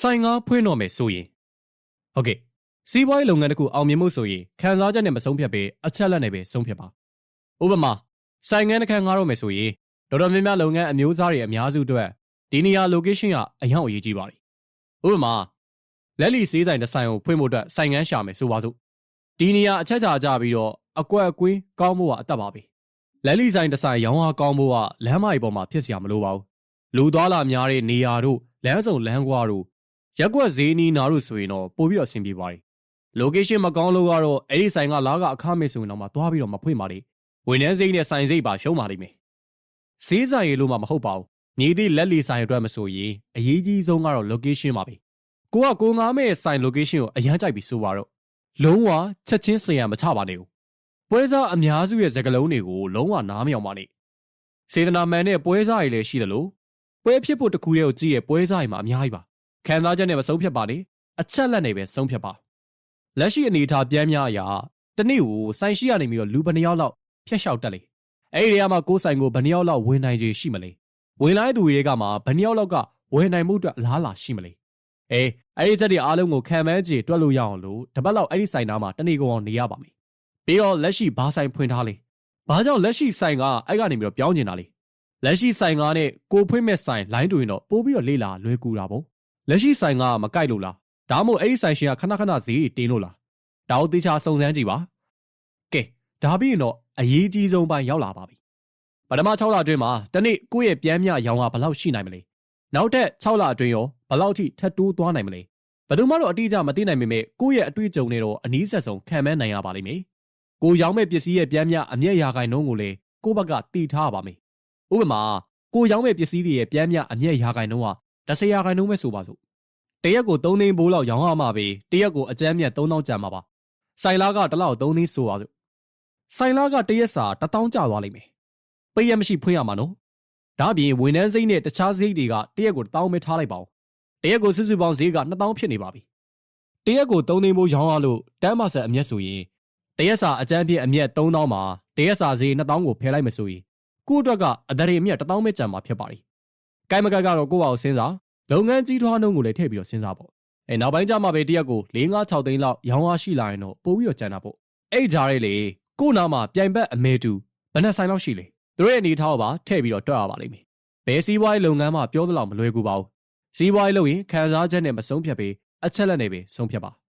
ဆိုင်ငါဖွင့်တော့မယ်ဆိုရင်ဟုတ်ကဲ့စီးပွားရေးလုပ်ငန်းတစ်ခုအောင်မြင်မှုဆိုရင်ခံစားချက်နဲ့မဆုံးဖြတ်ပဲအချက်လက်နဲ့ပဲဆုံးဖြတ်ပါဥပမာဆိုင်ငန်းတစ်ခန်းငါတော့မယ်ဆိုရင်တော်တော်များများလုပ်ငန်းအမျိုးအစားတွေအများစုအတွက်ဒီနေရာ location ကအရင်အရေးကြီးပါတယ်ဥပမာလက်လီစေးဆိုင်တစ်ဆိုင်ကိုဖွင့်ဖို့အတွက်ဆိုင်ငန်းရှာမယ်ဆိုပါစို့ဒီနေရာအချက်ချာကြပြီးတော့အကွက်အကွင်းကောင်းဖို့ကအတက်ပါပဲလက်လီဆိုင်တစ်ဆိုင်ရောင်းအားကောင်းဖို့ကလမ်းမကြီးပေါ်မှာဖြစ်စရာမလိုပါဘူးလူသွားလာများတဲ့နေရာတို့လမ်းစုံလမ်းကွာတို့ ရက်ကွက်ဈေးနီးနာတို့ဆိုရင်တော့ပို့ပြီးတော့အဆင်ပြေပါတယ် location မကောင်းလို့ကတော့အဲ့ဒီဆိုင်ကလာကအခမဲ့ဆိုရင်တော့မှသွားပြီးတော့မဖွင့်ပါလေဝန်ထမ်းစိတ်နဲ့ဆိုင်စိတ်ပါရှုံးပါလိမ့်မယ်ဈေးဆိုင်ရေလို့မှမဟုတ်ပါဘူးညီသည့်လက်လီဆိုင်အတွက်မဆိုရင်အရေးကြီးဆုံးကတော့ location ပါပဲကိုကကိုငားမဲ့ဆိုင် location ကိုအရန်ကြိုက်ပြီးဆိုပါတော့လုံးဝချက်ချင်းစင်ရမချပါနဲ့ဦးပွဲစားအများစုရဲ့စကလုံးတွေကိုလုံးဝနားမယောင်ပါနဲ့စေတနာမှန်တဲ့ပွဲစားတွေလည်းရှိသလိုပွဲဖြစ်ဖို့တခုတည်းကိုကြည့်ရဲ့ပွဲစားတွေမှာအများကြီးပါ ခံစားချက်နဲ့မဆုံးဖြတ်ပါနဲ့အချက်လက်နဲ့ပဲဆုံးဖြတ်ပါလက်ရှိအနေအထားပြန်များအရာတနေ့ကိုဆိုင်ရှိရနေပြီးတော့လူဘယ်နှယောက်လောက်ဖျက်လျှောက်တက်လေအဲ့ဒီနေရာမှာကိုယ်ဆိုင်ကိုဘယ်နှယောက်လောက်ဝင်နိုင်ခြေရှိမလဲဝင်လာတဲ့သူတွေကမှဘယ်နှယောက်လောက်ကဝင်နိုင်မှုအတွက်အလားအလာရှိမလဲအေးအဲ့ဒီချက်တွေအားလုံးကိုခံမှန်းကြည့်တွက်လို့ရအောင်လို့တပတ်လောက်အဲ့ဒီဆိုင်သားမှာတနေ့ကုန်အောင်နေရပါမယ်ပြီးတော့လက်ရှိဘာဆိုင်ဖွင့်ထားလဲဘာကြောင့်လက်ရှိဆိုင်ကအဲ့ကနေပြီးတော့ပြောင်းကျင်တာလဲလက်ရှိဆိုင်ကားနဲ့ကိုဖွင့်မဲ့ဆိုင်လိုင်းတူရင်တော့ပို့ပြီးတော့လေးလာလွယ်ကူတာပေါ့ လက်ရှိဆိုင်ကမကြိုက်လို့လားဒါမှမဟုတ်အဲ့ဒီဆိုင်ရှင်ကခဏခဏဈေးတွေတင်းလို့လားဒါကိုသေချာစုံစမ်းကြည့်ပါကဲဒါပြီးရင်တော့အရေးကြီးဆုံးပိုင်းရောက်လာပါပြီပထမ6လအတွင်းမှာတနေ့ကိုယ့်ရဲ့ပြန်မြရောင်းကဘယ်လောက်ရှိနိုင်မလဲနောက်ထပ်6လအတွင်းရောဘယ်လောက်ထိထပ်တိုးသွားနိုင်မလဲဘယ်သူမှတော့အတိအကျမသိနိုင်ပေမဲ့ကိုယ့်ရဲ့အတွေ့အကြုံတွေတော့အနည်းဆက်ဆုံးခံမဲနိုင်ရပါလိမ့်မယ်ကိုရောင်းမဲ့ပစ္စည်းရဲ့ပြန်မြအမျက်ရာခိုင်နှုန်းကိုလည်းကိုယ့်ဘက်ကတည်ထားပါမယ်ဥပမာကိုရောင်းမဲ့ပစ္စည်းတွေရဲ့ပြန်မြအမျက်ရာခိုင်နှုန်းက 10ရာခိုင်နှုန်းပဲဆိုပါစို့တရက်ကို3သိန်းဘိုးလောက်ရောင်းရမှာပဲတရက်ကိုအကျန်းမြတ်3000ကျန်မှာပါဆိုင်လာကတစ်လောက်3သိန်းဆိုပါစို့ဆိုင်လာကတရက်စာ1000ကျသွားလိမ့်မယ်ပိတ်ရမရှိဖွင့်ရမှာနော်ဒါအပြင်ဝန်ထမ်းစိတ်နဲ့တခြားစိတ်တွေကတရက်ကို1000ပဲထားလိုက်ပါဦးတရက်ကိုစုစုပေါင်းဈေးက2000ဖြစ်နေပါပြီတရက်ကို3သိန်းဘိုးရောင်းရလို့တန်းမဆက်အမျက်ဆိုရင်တရက်စာအကျန်းပြည့်အမျက်3000မှာတရက်စာဈေး2000ကိုဖယ်လိုက်မဆိုရင်ကို့အတွက်ကအဒရေအမျက်1000ပဲကျန်မှာဖြစ်ပါလိမ့် ကိုင်မကတ်ကတော့ကိုယ့်ဘာကိုစဉ်းစားလုပ်ငန်းကြီးထွားနှုန်းကိုလည်းထည့်ပြီးတော့စဉ်းစားပေါ့အဲနောက်ပိုင်းကျမှပဲတရက်ကို၄၅6သိန်းလောက်ရောင်းအားရှိလာရင်တော့ပို့ပြီးတော့ကျန်တာပေါ့အဲ့ကြားရဲလေကို့နာမှာပြိုင်ဘက်အမဲတူဘယ်နှဆိုင်လောက်ရှိလဲသူတို့ရဲ့အနေထားကိုပါထည့်ပြီးတော့တွက်ရပါလိမ့်မယ်ဘယ်စီးပွားရေးလုပ်ငန်းမှပြောသလောက်မလွယ်ကူပါဘူးစီးပွားရေးလုပ်ရင်ခံစားချက်နဲ့မဆုံးဖြတ်ပေအချက်လက်နဲ့ပဲဆုံးဖြတ်ပါ